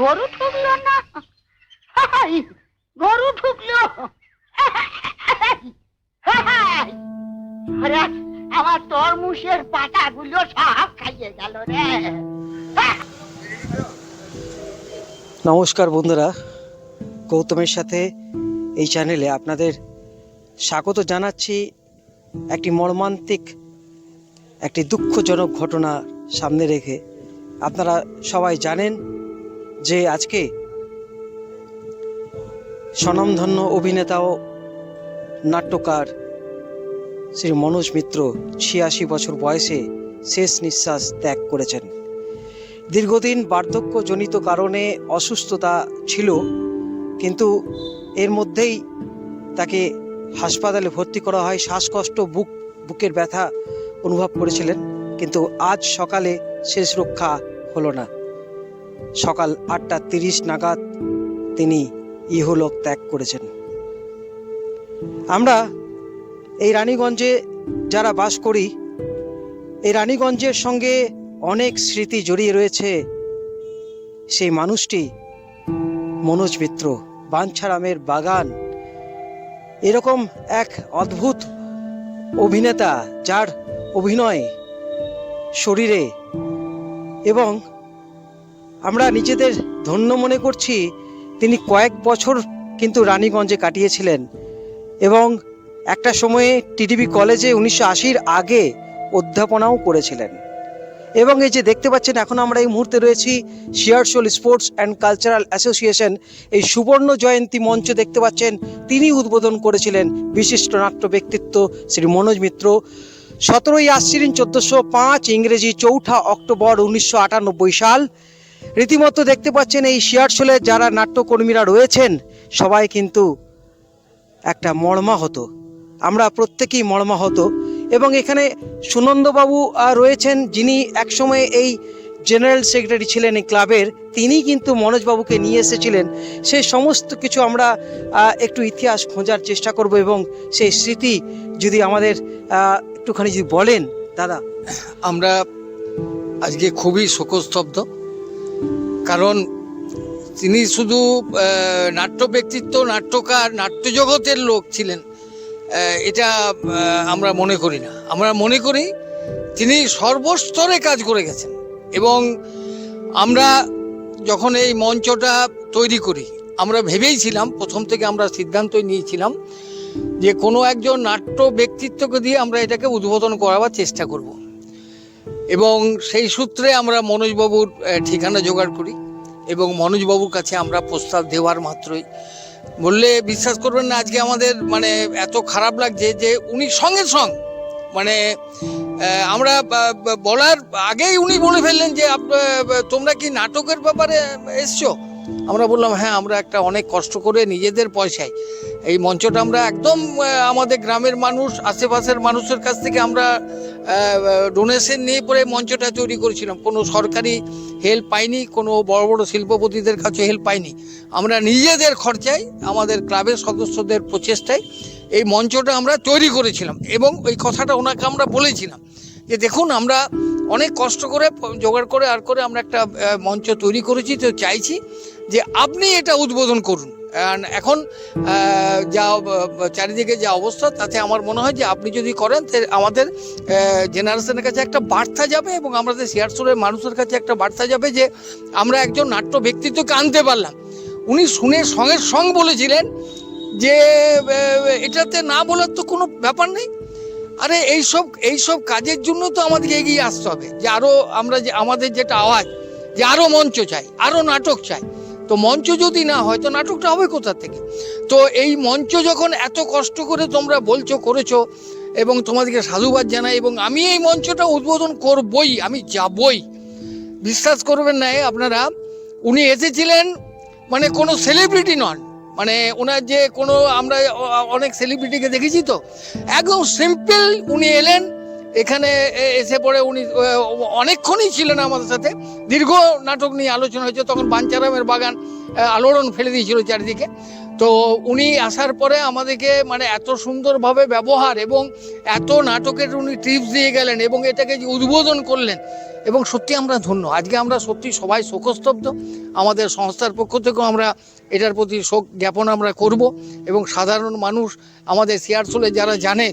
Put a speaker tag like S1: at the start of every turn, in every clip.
S1: গরু ঢুকলো না? গরু ঢুকলো আমার সব খাইয়ে গেল রে।
S2: নমস্কার বন্ধুরা, গৌতমের সাথে এই চ্যানেলে আপনাদের স্বাগত জানাচ্ছি। একটি মর্মান্তিক, একটি দুঃখজনক ঘটনা সামনে রেখে। আপনারা সবাই জানেন যে আজকে স্বনামধন্য অভিনেতা ও নাট্যকার শ্রী মনোজ মিত্র ছিয়াশি বছর বয়সে শেষ নিঃশ্বাস ত্যাগ করেছেন। দীর্ঘদিন বার্ধক্যজনিত কারণে অসুস্থতা ছিল, কিন্তু এর মধ্যেই তাকে হাসপাতালে ভর্তি করা হয়। শ্বাসকষ্ট, বুক, বুকের ব্যথা অনুভব করেছিলেন, কিন্তু আজ সকালে শেষ রক্ষা হলো না। সকাল আটটা তিরিশ নাগাদ তিনি ইহলোক ত্যাগ করেছেন। আমরা এই রানীগঞ্জে যারা বাস করি, এই রানীগঞ্জের সঙ্গে অনেক স্মৃতি জড়িয়ে রয়েছে। সেই মানুষটি মনোজ মিত্র বাঞ্ছারামের বাগান। এরকম এক অদ্ভুত অভিনেতা যার অভিনয়, শরীরে এবং আমরা নিজেদের ধন্য মনে করছি, তিনি কয়েক বছর কিন্তু রানীগঞ্জে কাটিয়েছিলেন। এবং একটা সময়ে টিডিবি কলেজে উনিশশো আশির আগে অধ্যাপনাও করেছিলেন। এবং এই যে দেখতে পাচ্ছেন, এখন আমরা এই মুহূর্তে রয়েছি Shiarsol sports and cultural association. এই সুবর্ণ জয়ন্তী মঞ্চ দেখতে পাচ্ছেন, তিনি উদ্বোধন করেছিলেন বিশিষ্ট নাট্য ব্যক্তিত্ব শ্রী মনোজ মিত্র। সতেরোই আশ্বিন চোদ্দোশো পাঁচ ইংরেজি চৌঠা অক্টোবর উনিশশো আটানব্বই সাল রীতিমতো দেখতে পাচ্ছেন এই শিয়ারশোলের যারা নাট্যকর্মীরা রয়েছেন, সবাই কিন্তু একটা মর্মাহত। আমরা প্রত্যেকেই মর্মাহত এবং এখানে সুনন্দবাবু রয়েছেন, যিনি একসময় এই জেনারেল সেক্রেটারি ছিলেন এই ক্লাবের, তিনি কিন্তু মনোজবাবুকে নিয়ে এসেছিলেন। সেই সমস্ত কিছু আমরা একটু ইতিহাস খোঁজার চেষ্টা করব এবং সেই স্মৃতি যদি আমাদের একটুখানি যদি বলেন, দাদা।
S3: আমরা আজকে খুবই শোকস্তব্ধ। কারণ তিনি শুধু নাট্য ব্যক্তিত্ব নাট্যকার, নাট্যজগতের লোক ছিলেন এটা আমরা মনে করি না। আমরা মনে করি তিনি সর্বস্তরে কাজ করে গেছেন এবং আমরা যখন এই মঞ্চটা তৈরি করি, আমরা ভেবেইছিলাম প্রথম থেকে আমরা সিদ্ধান্তই নিয়েছিলাম যে কোনো একজন নাট্য ব্যক্তিত্বকে দিয়ে আমরা এটাকে উদ্বোধন করাবার চেষ্টা করব। এবং সেই সূত্রে আমরা মনোজবাবুর ঠিকানা জোগাড় করি এবং মনোজবাবুর কাছে আমরা প্রস্তাব দেওয়ার মাত্রই। বললে বিশ্বাস করবেন না, আজকে আমাদের মানে এত খারাপ লাগছে যে উনি সঙ্গে সং মানে আমরা বলার আগেই উনি বলে ফেললেন যে তোমরা কি নাটকের ব্যাপারে এসছো? আমরা বললাম হ্যাঁ আমরা একটা অনেক কষ্ট করে নিজেদের পয়সায়। এই মঞ্চটা আমরা একদম আমাদের গ্রামের মানুষ, আশেপাশের মানুষের কাছ থেকে আমরা ডোনেশন নিয়ে পরে মঞ্চটা তৈরি করেছিলাম। কোনো সরকারি হেল্প পাইনি, কোনো বড় বড় শিল্পপতিদের কাছে হেল্প পাইনি। আমরা নিজেদের খরচায়, আমাদের ক্লাবের সদস্যদের প্রচেষ্টায় এই মঞ্চটা আমরা তৈরি করেছিলাম এবং ওই কথাটা ওনাকে আমরা বলেছিলাম। যে দেখুন, আমরা অনেক কষ্ট করে, জোগাড় করে আর করে আমরা একটা মঞ্চ তৈরি করেছি, তো চাইছি যে আপনি এটা উদ্বোধন করুন। এখন যা চারিদিকে যা অবস্থা, তাতে আমার মনে হয় যে আপনি যদি করেন আমাদের জেনারেশনের কাছে একটা বার্তা যাবে এবং আমাদের শিয়ারসোলের মানুষের কাছে একটা বার্তা যাবে যে আমরা একজন নাট্য ব্যক্তিত্বকে আনতে পারলাম। উনি শুনে সঙ্গে সঙ্গ বলেছিলেন যে এটাতে না বলার তো কোনো ব্যাপার নেই। আরে, এইসব এইসব কাজের জন্য তো আমাদেরকে এগিয়ে আসতে হবে। যে আরও আমরা যে, আমাদের যেটা আওয়াজ, যে আরও মঞ্চ চাই আরও নাটক চাই। তো মঞ্চ যদি না হয়, তো নাটকটা হবে কোথা থেকে? তো এই মঞ্চ যখন এত কষ্ট করে তোমরা বলছো, করেছ, এবং তোমাদেরকে সাধুবাদ জানাই, এবং আমি এই মঞ্চটা উদ্বোধন করবই, আমি যাবই। বিশ্বাস করবেন না, আপনারা, উনি এসেছিলেন মানে কোনো সেলিব্রিটি নন। মানে ওনার যে কোনো আমরা অনেক সেলিব্রিটিকে দেখেছি তো? একদম সিম্পল উনি এলেন, এখানে এসে পড়ে উনি অনেকক্ষণই ছিলেন আমাদের সাথে। দীর্ঘ নাটক নিয়ে আলোচনা হয়েছে, তখন বাঞ্চারামের বাগান আলোড়ন ফেলে দিয়েছিল চারিদিকে। তো উনি আসার পরে আমাদেরকে মানে এত সুন্দরভাবে ব্যবহার এবং এত নাটকের উনি টিপস দিয়ে গেলেন এবং এটাকে যে উদ্বোধন করলেন এবং সত্যি আমরা ধন্য। আজকে আমরা সত্যি সবাই শোকস্তব্ধ। আমাদের সংস্থার পক্ষ থেকেও আমরা এটার প্রতি শোক জ্ঞাপন আমরা করব এবং সাধারণ মানুষ আমাদের শেয়ারসোলে যারা জানে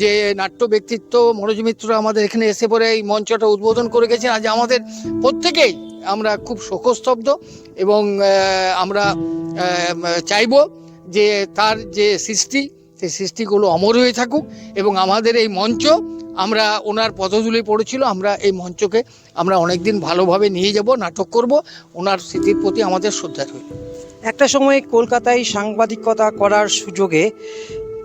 S3: যে নাট্য ব্যক্তিত্ব মনোজ মিত্র আমাদের এখানে এসে পরে এই মঞ্চটা উদ্বোধন করে গেছেন। আজ আমাদের প্রত্যেকেই আমরা খুব শোকস্তব্ধ এবং আমরা চাইব যে তার যে সৃষ্টি, সেই সৃষ্টিগুলো অমর হয়ে থাকুক এবং আমাদের এই মঞ্চ আমরা ওনার পদধূলি পড়েছিল, আমরা এই মঞ্চকে আমরা অনেকদিন ভালোভাবে নিয়ে যাব, নাটক করব। ওনার স্মৃতির প্রতি আমাদের শ্রদ্ধা রইল।
S2: একটা সময় কলকাতায় সাংবাদিকতা করার সুযোগে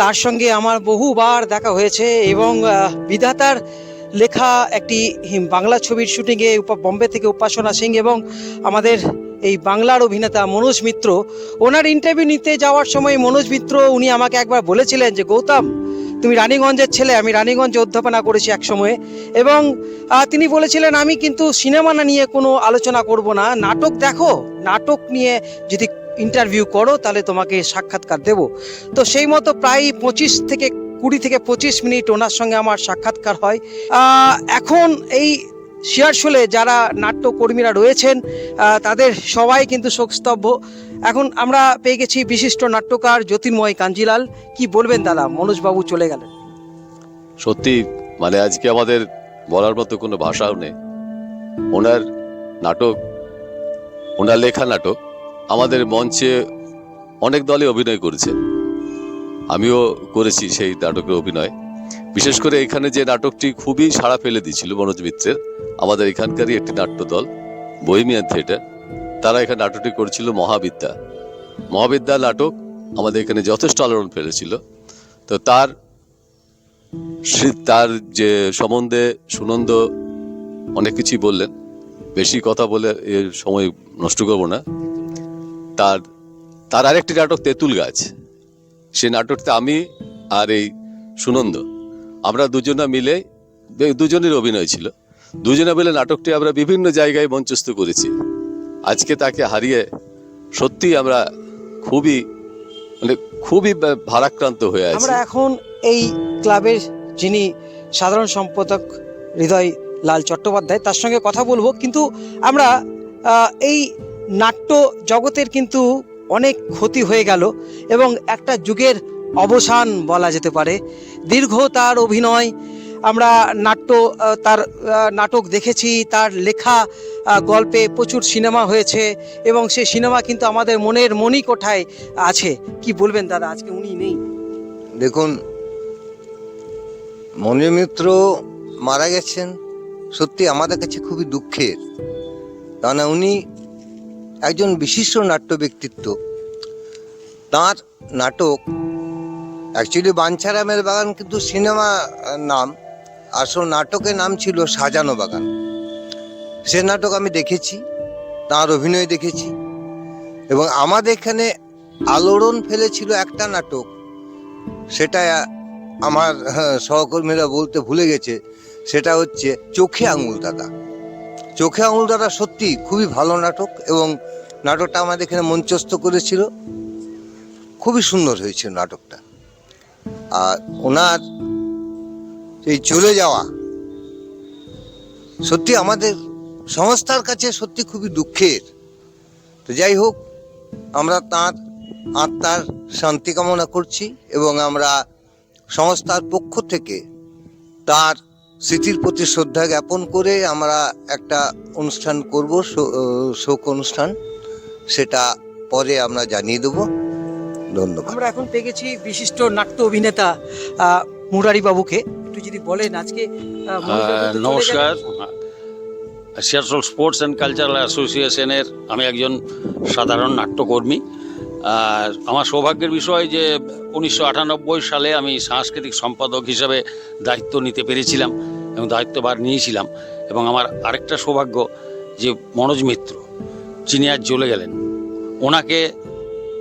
S2: তার সঙ্গে আমার বহুবার দেখা হয়েছে এবং বিধাতার লেখা একটি বাংলা ছবির শুটিংয়ে বম্বে থেকে উপাসনা সিং এবং আমাদের এই বাংলার অভিনেতা মনোজ মিত্র। ওনার ইন্টারভিউ নিতে যাওয়ার সময় মনোজ মিত্র উনি আমাকে একবার বলেছিলেন যে, গৌতম, তুমি রানীগঞ্জের ছেলে, আমি রানীগঞ্জে অধ্যাপনা করেছি এক সময়ে এবং তিনি বলেছিলেন, আমি কিন্তু সিনেমা না নিয়ে কোনো আলোচনা করব না, নাটক দেখো, নাটক নিয়ে যদি ইন্টারভিউ করো, তাহলে তোমাকে সাক্ষাৎকার দেব। তো সেই মতো প্রায় পঁচিশ থেকে কুড়ি থেকে পঁচিশ মিনিট ওনার সঙ্গে আমার সাক্ষাৎকার হয়। এখন এই শিয়ারশোলে যারা নাট্যকর্মীরা রয়েছেন তাদের সবাই কিন্তু শোকস্তব্ধ। এখন আমরা পেয়ে গেছি বিশিষ্ট নাট্যকার জ্যোতির্ময় কাঞ্জিলাল। কি বলবেন দাদা? মনোজবাবু চলে গেলেন।
S4: সত্যি মানে আজকে আমাদের বলার মতো কোনো ভাষাও নেই। ওনার নাটক, ওনার লেখা নাটক আমাদের মঞ্চে অনেক দলে অভিনয় করেছে আমিও করেছি সেই নাটকের অভিনয়। বিশেষ করে এখানে যে নাটকটি খুবই সাড়া ফেলে দিয়েছিল মনোজ মিত্রের, আমাদের এখানকারই একটি নাট্যদল বহিমিয়ান থিয়েটার তারা এখানে নাটকটি করেছিল মহাবিদ্যা। মহাবিদ্যা নাটক আমাদের এখানে যথেষ্ট আলোড়ন ফেলেছিল। তো তার তার যে সম্বন্ধে সুনন্দ অনেক কিছুই বললেন, বেশি কথা বলে সময় নষ্ট করব না। তার তার আরেকটি নাটক তেঁতুল গাছ। সে নাটকটা আমি আর এই সুনন্দ, আমরা দুজনা মিলে দুজনের অভিনয় ছিল। দুজনে মিলে নাটকটি আমরা বিভিন্ন জায়গায় মঞ্চস্থ করেছি। আজকে তাকে হারিয়ে সত্যি আমরা খুবই মানে খুবই ভারাক্রান্ত হয়ে আছি।
S2: আমরা এখন এই ক্লাবের যিনি সাধারণ সম্পাদক হৃদয় লাল চট্টোপাধ্যায়, তার সঙ্গে কথা বলব। কিন্তু আমরা এই নাট্য জগতের কিন্তু অনেক ক্ষতি হয়ে গেল এবং একটা যুগের অবসান বলা যেতে পারে। দীর্ঘ তার অভিনয়, আমরা নাট্য তার নাটক দেখেছি, তার লেখা গল্পে প্রচুর সিনেমা হয়েছে এবং সে সিনেমা কিন্তু আমাদের মনের মনি কোঠায় আছে। কি বলবেন দাদা, আজকে উনি নেই?
S5: দেখুন, মনি মিত্র মারা গেছেন, সত্যি আমাদের কাছে খুবই দুঃখের। কেননা উনি একজন বিশিষ্ট নাট্য ব্যক্তিত্ব। তার নাটক অ্যাকচুয়ালি বাঞ্ছারামের বাগান কিন্তু সিনেমা নাম। আসল নাটকের নাম ছিল সাজানো বাগান। সে নাটক আমি দেখেছি, তার অভিনয় দেখেছি এবং আমাদের এখানে আলোড়ন ফেলেছিল একটা নাটক। সেটা আমার সহকর্মীরা বলতে ভুলে গেছে। সেটা হচ্ছে চোখে আঙুল দাদা। চোখে আঙুল দাদা সত্যি খুবই ভালো নাটক এবং নাটকটা আমাদের এখানে মঞ্চস্থ করেছিল। খুবই সুন্দর হয়েছিল নাটকটা। আর ওনার এই চলে যাওয়া সত্যি আমাদের সংস্থার কাছে সত্যি খুবই দুঃখের। তো যাই হোক, আমরা তার আত্মার শান্তি কামনা করছি এবং আমরা সংস্থার পক্ষ থেকে তার স্মৃতির প্রতি শ্রদ্ধা জ্ঞাপন করে আমরা একটা অনুষ্ঠান করব শো- শোক অনুষ্ঠান। সেটা পরে আমরা জানিয়ে দেব। ধন্যবাদ।
S2: আমরা এখন পেয়ে গেছি বিশিষ্ট নাট্য অভিনেতা আহ, মুরারি বাবুকে একটু যদি বলেন আজকে
S6: নমস্কার।
S2: গেলেন।
S6: স্পোর্টস অ্যান্ড কালচারাল অ্যাসোসিয়েশনের আমি একজন সাধারণ নাট্যকর্মী। আর আমার সৌভাগ্যের বিষয় যে উনিশশো আটানব্বই সালে আমি সাংস্কৃতিক সম্পাদক হিসাবে দায়িত্ব নিতে পেরেছিলাম এবং দায়িত্বভার নিয়েছিলাম। এবং আমার আরেকটা সৌভাগ্য যে মনোজ মিত্র, যিনি আজ চলে গেলেন, ওনাকে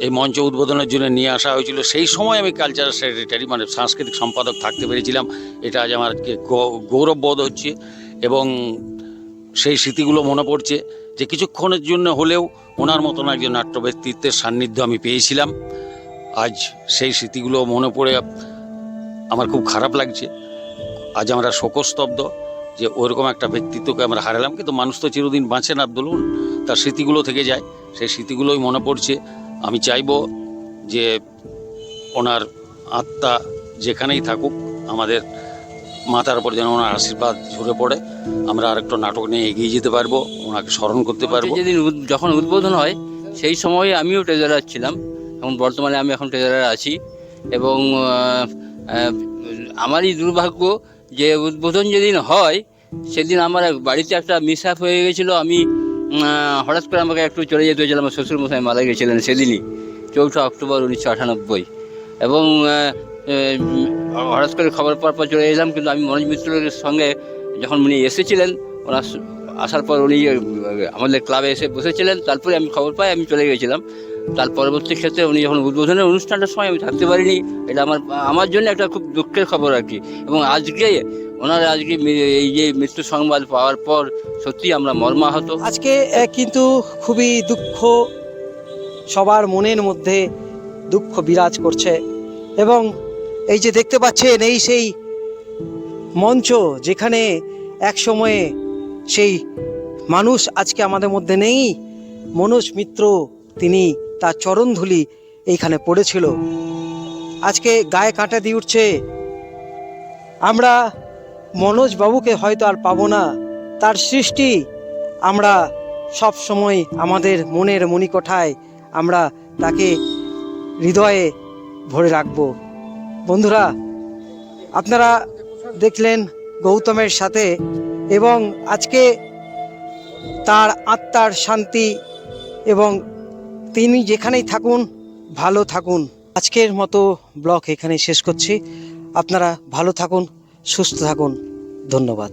S6: এই মঞ্চ উদ্বোধনের জন্য নিয়ে আসা হয়েছিল। সেই সময় আমি কালচারাল সেক্রেটারি মানে সাংস্কৃতিক সম্পাদক থাকতে পেরেছিলাম। এটা আজ আমার গৌ- গৌরব বোধ হচ্ছে এবং সেই স্মৃতিগুলো মনে পড়ছে যে কিছুক্ষণের জন্য হলেও ওনার মতন একজন নাট্য ব্যক্তিত্বের সান্নিধ্য আমি পেয়েছিলাম। আজ সেই স্মৃতিগুলো মনে পড়ে, আমার খুব খারাপ লাগছে। আজ আমরা শোকস্তব্ধ যে ওরকম একটা ব্যক্তিত্বকে আমরা হারালাম, কিন্তু মানুষ তো চিরদিন বাঁচে না বলুন তার স্মৃতিগুলো থেকে যায়, সেই স্মৃতিগুলোই মনে পড়ছে। আমি চাইব যে ওনার আত্মা যেখানেই থাকুক, আমাদের মাথার উপর যেন ওনার আশীর্বাদ ঝরে পড়ে। আমরা আরেকটা নাটক নিয়ে এগিয়ে যেতে পারব ওনাকে স্মরণ করতে পারব।
S7: যেদিন যখন উদ্বোধন হয় সেই সময় আমিও ট্রেজারার ছিলাম। এখন বর্তমানে আমি এখন ট্রেজারার আছি। এবং আমারই দুর্ভাগ্য যে উদ্বোধন যেদিন হয় সেদিন আমার এক বাড়িতে একটা মিস হয়ে গেছিল। আমি হঠাৎ করে আমাকে একটু চলে যেতে হয়েছিল। আমার শ্বশুরমশাই মারা গেছিলেন সেদিনই চৌঠা অক্টোবর উনিশশো আটানব্বই। এবং হঠাৎ করে খবর পাওয়ার পর চলে এলাম। কিন্তু আমি মনোজ মিত্রের সঙ্গে যখন উনি এসেছিলেন, ওনার আসার পর উনি আমাদের ক্লাবে এসে বসেছিলেন। তারপরে আমি খবর পাই, আমি চলে গেছিলাম তার পরবর্তী ক্ষেত্রে উনি যখন উদ্বোধনের অনুষ্ঠানটার সময় আমি থাকতে পারিনি, এটা আমার আমার জন্য একটা খুব দুঃখের খবর আর কি। এবং আজকে ওনার আজকে এই যে মৃত্যু সংবাদ পাওয়ার পর সত্যি আমরা মর্মাহত।
S2: আজকে কিন্তু খুবই দুঃখ সবার মনের মধ্যে দুঃখ বিরাজ করছে। এবং এই যে দেখতে পাচ্ছেন, এই সেই মঞ্চ যেখানে এক সময়ে সেই মানুষ আজকে আমাদের মধ্যে নেই। মনোজ মিত্র, তিনি তার চরণধুলি এইখানে পড়েছিল। আজকে গায়ে কাঁটা দিয়ে উঠছে। আমরা মনোজ বাবুকে হয়তো আর পাবো না। তার সৃষ্টি আমরা সব সময় আমাদের মনের মণিকোঠায় আমরা তাকে হৃদয়ে ভরে রাখব। বন্ধুরা, আপনারা দেখলেন গৌতমের সাথে এবং আজকে তার আত্মার শান্তি এবং তিনি যেখানেই থাকুন, ভালো থাকুন। আজকের মতো ব্লগ এখানে শেষ করছি। আপনারা ভালো থাকুন, সুস্থ থাকুন। ধন্যবাদ।